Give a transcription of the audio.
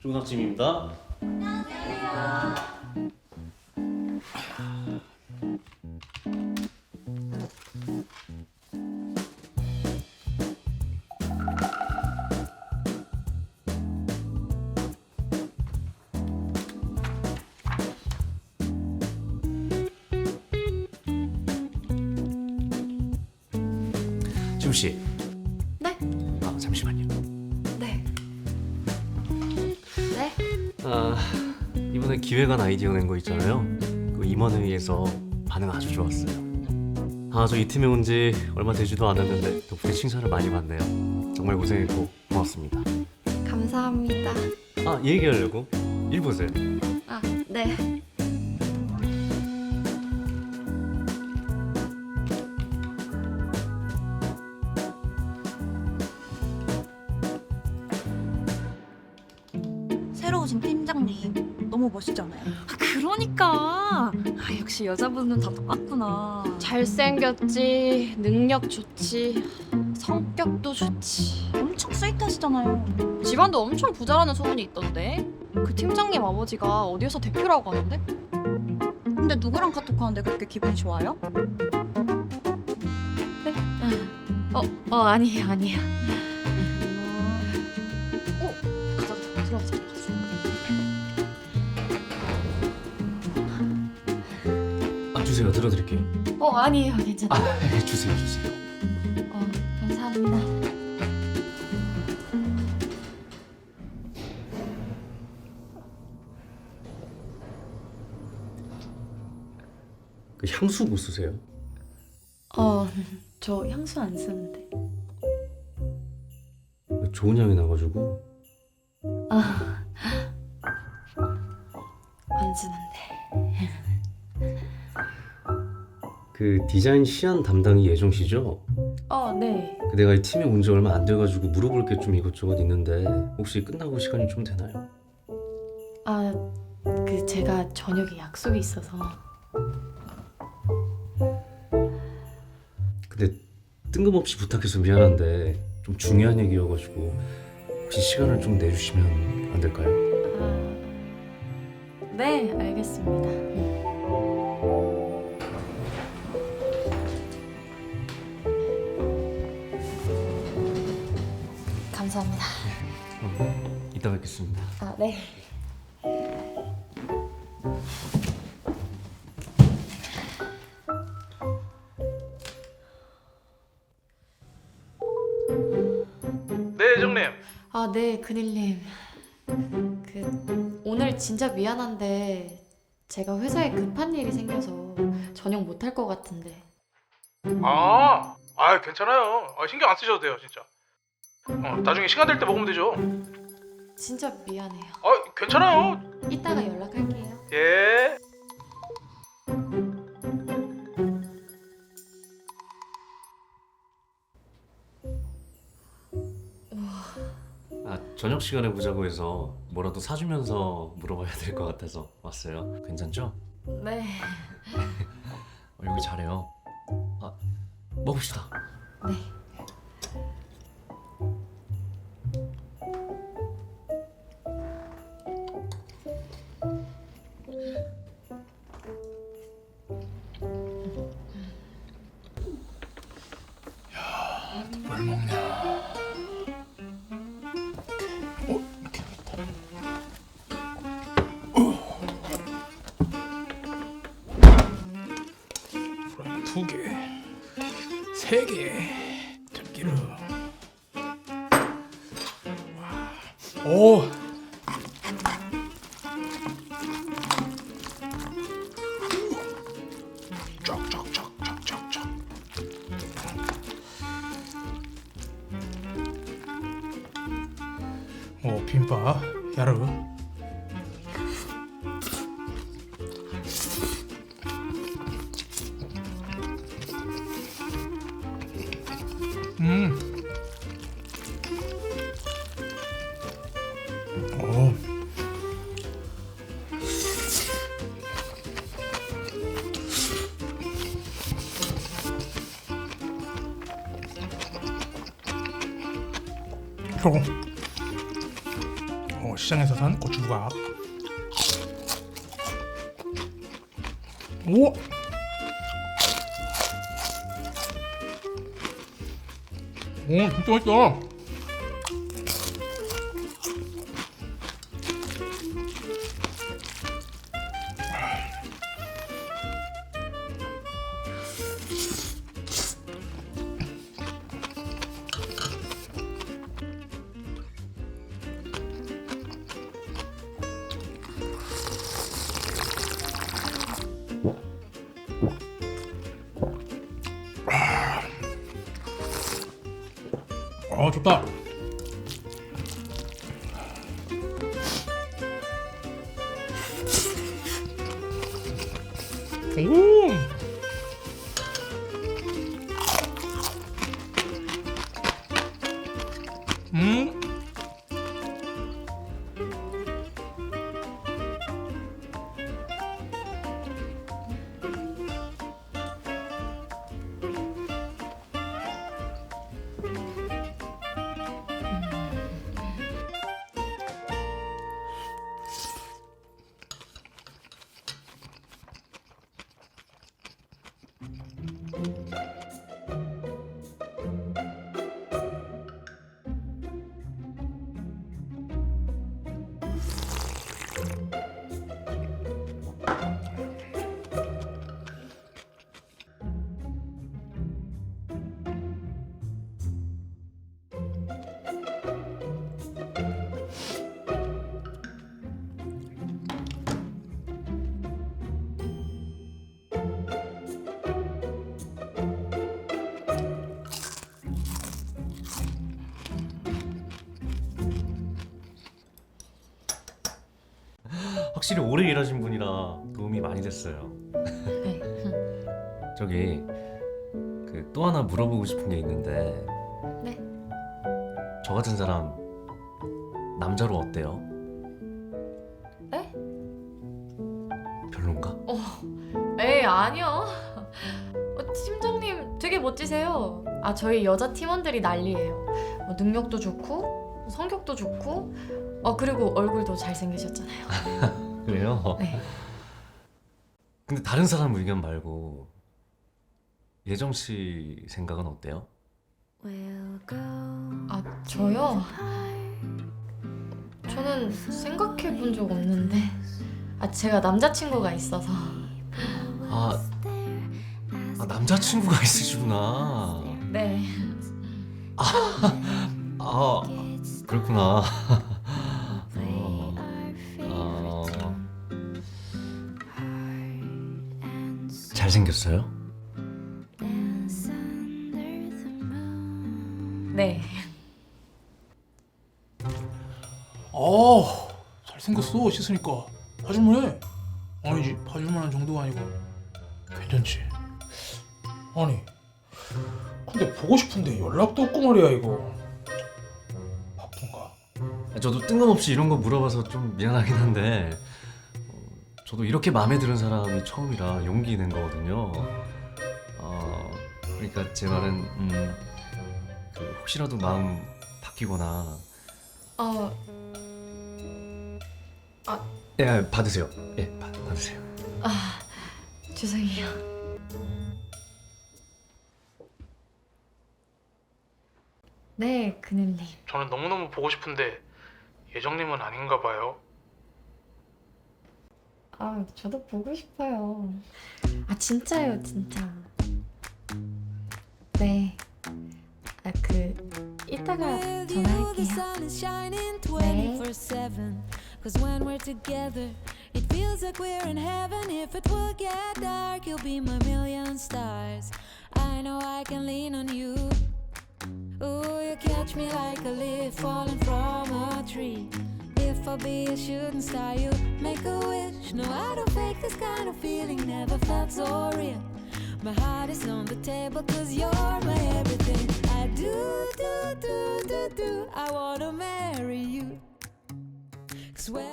중학집입니다. 지우 씨. 기획안 아이디어 낸 거 있잖아요. 그 임원회의에서 반응 아주 좋았어요. 아 저 이 팀에 온 지 얼마 되지도 않았는데 덕분에 칭찬을 많이 받네요. 정말 고생했고 고맙습니다. 감사합니다. 아 얘기하려고 일 보세요. 아, 네. 새로 오신 팀장님 너무 멋있잖아요. 아, 그러니까. 아, 역시 여자분은 다 똑같구나. 잘생겼지, 능력 좋지, 성격도 좋지. 엄청 스윗하시잖아요. 집안도 엄청 부자라는 소문이 있던데. 그 팀장님 아버지가 어디에서 대표라고 하는데? 근데 누구랑 카톡하는데 그렇게 기분이 좋아요? 어, 어 아니에요, 아니에 주세요 들어드릴게요. 어, 아니에요, 괜찮아. 아 네, 주세요 주세요. 어, 감사합니다. 그 향수 못 쓰세요? 어, 저 향수 안 쓰는데. 좋은 향이 나가지고 아, 그 디자인 시안 담당이 예정 씨죠? 어, 네. 그 내가 이 팀에 온 지 얼마 안 돼가지고 물어볼 게 좀 이것저것 있는데 혹시 끝나고 시간이 좀 되나요? 아, 그 제가 저녁에 약속이 있어서. 근데 뜬금없이 부탁해서 미안한데 좀 중요한 얘기여가지고 혹시 시간을 좀 내주시면 안 될까요? 아, 네, 알겠습니다. 감사합니다. 어, 이따 뵙겠습니다. 아, 네. 네, 회장님. 아, 네, 그닐님. 그 오늘 진짜 미안한데 제가 회사에 급한 일이 생겨서 저녁 못 할 것 같은데. 아, 아, 괜찮아요. 아, 신경 안 쓰셔도 돼요, 진짜. 어, 나중에 시간 될 때 먹으면 되죠. 진짜 미안해요. 아, 괜찮아요. 이따가 연락할게요. 예. 아 저녁 시간에 보자고 해서 뭐라도 사주면서 물어봐야 될 것 같아서 왔어요. 괜찮죠? 네. 어, 여기 잘해요. 아 먹읍시다. 네. 야르. 음. 오. 시장에서 산 고추 부각. 오. 오, 진짜 맛있다. 아, 좋다. 오. 음. 확실히 오래 일하신 분이라 도움이 많이 됐어요. 네. 저기 그 또 하나 물어보고 싶은 게 있는데 네. 저 같은 사람 남자로 어때요? 네? 별론가? 에이 아니요. 어, 팀장님 되게 멋지세요. 아 저희 여자 팀원들이 난리예요. 뭐 능력도 좋고 성격도 좋고 어 그리고 얼굴도 잘생기셨잖아요. 그래요? 네. 근데 다른 사람 의견 말고 예정 씨 생각은 어때요? 아 저요? 저는 생각해 본 적 없는데 아 제가 남자친구가 있어서 아, 아 남자친구가 있으시구나. 네. 아 그렇구나. 잘생겼어요? 네. 아, 잘생겼어 씻으니까 봐줄만해. 아니지 봐줄만한 정도가 아니고 괜찮지. 아니, 근데 보고 싶은데 연락도 없고 말이야 이거. 바쁜가? 저도 뜬금없이 이런 거 물어봐서 좀 미안하긴 한데 어, 저도 이렇게 마음에 드는 사람이 처음이라 용기 낸 거거든요. 어, 그러니까 제 말은 음, 그 혹시라도 마음 바뀌거나 어 예 받으세요. 예 받, 받으세요. 아, 죄송해요. 네, 그늘님. 저는 너무너무 보고 싶은데 예정님은 아닌가 봐요. 아, 저도 보고 싶어요. 아, 진짜요, 진짜. 네. 아, 그 이따가 The 전화할게요. sun is shining 네. 24/7. Cause when we're together, it feels like we're in heaven. If it will get dark, you'll be my million stars. I know I can lean on you. Ooh, you catch me like a leaf falling from a tree. If I be a shooting star, you make a wish. No, I don't fake this kind of feeling, never felt so real. My heart is on the table, cause you're my everything. I do, do, do, do, do. I wanna marry you. Cause when